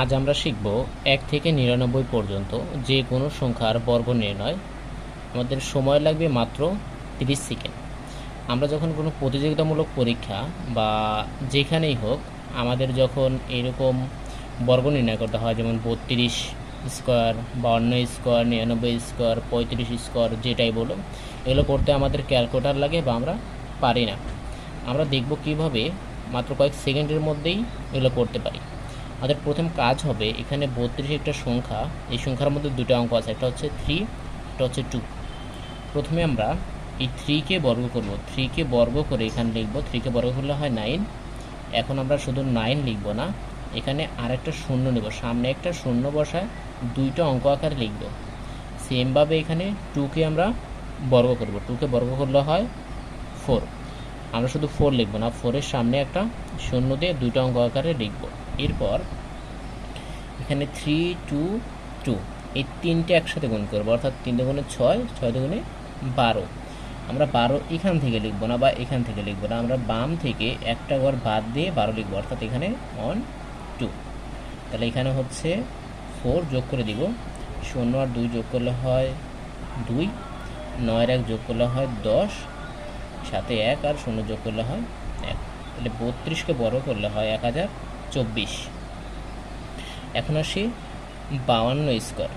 আজ আমরা শিখব এক থেকে নিরানব্বই পর্যন্ত যে কোনো সংখ্যার বর্গ নির্ণয়। আমাদের সময় লাগবে মাত্র তিরিশ সেকেন্ড। আমরা যখন কোনো প্রতিযোগিতামূলক পরীক্ষা বা যেখানেই হোক, আমাদের যখন এরকম বর্গ নির্ণয় করতে হয়, যেমন বত্রিশ স্কোয়ার বাউন্ন স্কোয়ার, নিরানব্বই স্কোয়ার, পঁয়ত্রিশ স্কোয়ার, যেটাই বলো, এগুলো করতে আমাদের ক্যালকুলেটার লাগে বা আমরা পারি না। আমরা দেখব কীভাবে মাত্র কয়েক সেকেন্ডের মধ্যেই এগুলো করতে পারি। আমাদের প্রথম কাজ হবে এখানে বত্রিশ একটা সংখ্যা, এই সংখ্যার মধ্যে দুটো অঙ্ক আছে, একটা হচ্ছে থ্রি একটা হচ্ছে টু প্রথমে আমরা এই থ্রিকে বর্গ করব থ্রিকে বর্গ করে এখানে লিখব থ্রিকে বর্গ করলে হয় নাইন এখন আমরা শুধু নাইন লিখব না, এখানে আর একটা শূন্য নেব, সামনে একটা শূন্য বসায় দুইটা অঙ্ক আকারে লিখব। সেমভাবে এখানে টুকে আমরা বর্গ করব টুকে বর্গ করলে হয় ফোর আমরা শুধু ফোর লিখব না ফোরের সামনে একটা শূন্য দিয়ে দুইটা অঙ্ক আকারে লিখব। এরপর এখানে থ্রি টু টু এই তিনটে একসাথে গুণ করব, অর্থাৎ তিন দুগুণে ছয় ছয় দুগুণে বারো। আমরা বারো এখান থেকে লিখব না বা এখান থেকে লিখব না, আমরা বাম থেকে একটা ঘর বাদ দিয়ে বারো লিখব, অর্থাৎ এখানে ওয়ান টু তাহলে এখানে হচ্ছে ফোর যোগ করে দিব, শূন্য আর দুই যোগ করলে হয় দুই, নয়ের এক যোগ করলে হয় দশ, সাথে এক আর শূন্য যোগ করলে হয় এক। তাহলে বত্রিশকে বড় করলে হয় এক হাজার চব্বিশ। এখন আসি বাউান্ন স্কোয়ার।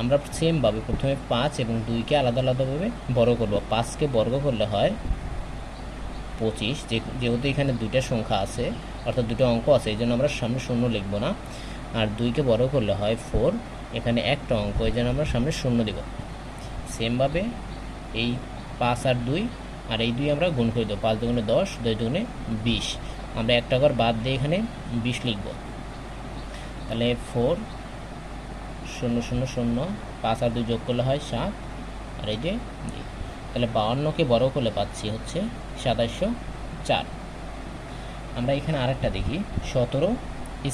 আমরা সেমভাবে প্রথমে পাঁচ এবং দুইকে আলাদা আলাদাভাবে বড় করব। পাঁচকে বর্গ করলে হয় পঁচিশ। যেহেতু এখানে দুইটা সংখ্যা আছে, অর্থাৎ দুটো অঙ্ক আছে, এই জন্য আমরা সামনে শূন্য লিখব না। আর দুইকে বড় করলে হয় ফোর এখানে একটা অঙ্ক, এই জন্য আমরা সামনে শূন্য দেব। সেমভাবে এই পাঁচ আর দুই, আর এই দুই আমরা গুণ করে দেবো। পাঁচ দুগুণে দশ, দুই দুগুণে বিশ। আমরা একটা ঘর বাদ দিয়ে এখানে বিশ লিখব। তাহলে ফোর শূন্য শূন্য শূন্য, পাঁচ আর দুই যোগ করলে হয় সাত। আর এই যে তাহলে বাউান্নকে বড় করলে পাচ্ছি হচ্ছে সাতাশশো চার। আমরা এখানে আরেকটা দেখি, সতেরো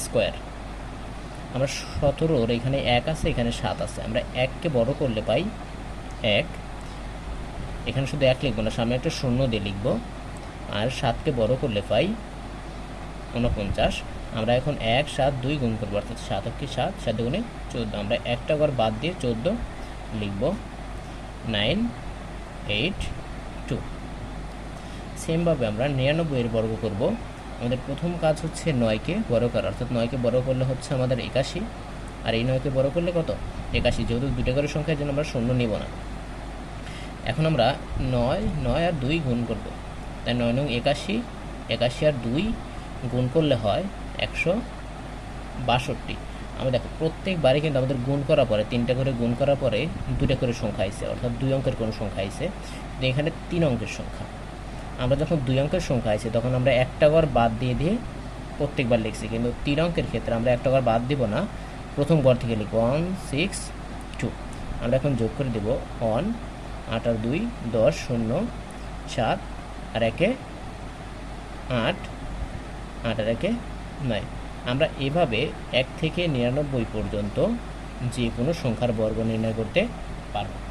স্কোয়ার আমরা সতেরোর এখানে এক আছে, এখানে সাত আছে। আমরা এককে বড় করলে পাই এক। এখানে শুধু এক লিখব না, সামনে একটা শূন্য দিয়ে লিখব। আর সাতকে বড় করলে পাই উনপঞ্চাশ আমরা এখন এক, সাত, দুই গুণ করব, অর্থাৎ সাত সাত সাত গুণে চোদ্দ। আমরা একটা ঘর বাদ দিয়ে চোদ্দ লিখব। Nine, eight, two. সেমভাবে আমরা নিরানব্বইয়ের বর্গ করব। আমাদের প্রথম কাজ হচ্ছে নয়কে বড় করা। অর্থাৎ নয়কে বড় করলে হচ্ছে আমাদের একাশি। আর এই নয়কে বড় করলে কত? একাশি। যেহেতু দুটো করে সংখ্যার জন্য আমরা শূন্য নিব না। এখন আমরা নয় নয় আর দুই গুণ করব। তাই নয় নং একাশি একাশি আর দুই গুণ করলে হয় একশো বাষট্টি। আমরা দেখো প্রত্যেকবারে কিন্তু আমাদের গুণ করার পরে, তিনটা করে গুণ করার পরে দুটা করে সংখ্যা আইছে, অর্থাৎ দুই অঙ্কের কোনো সংখ্যা আইছে। এখানে তিন অঙ্কের সংখ্যা। আমরা যখন দুই অঙ্কের সংখ্যা আইছে, তখন আমরা একটা ঘর বাদ দিয়ে দিয়ে প্রত্যেকবার লিখছি। কিন্তু তিন অঙ্কের ক্ষেত্রে আমরা একটা ঘর বাদ দিব না। প্রথম ঘর থেকে লিখব ওয়ান, সিক্স, টু। আমরা এখন যোগ করে দেব ওয়ান, আট আর দুই, দশ, শূন্য, সাত আর একে আট। আর নয়। আমরা এভাবে এক থেকে নিরানব্বই পর্যন্ত যে কোনো সংখ্যার বর্গ নির্ণয় করতে পারব।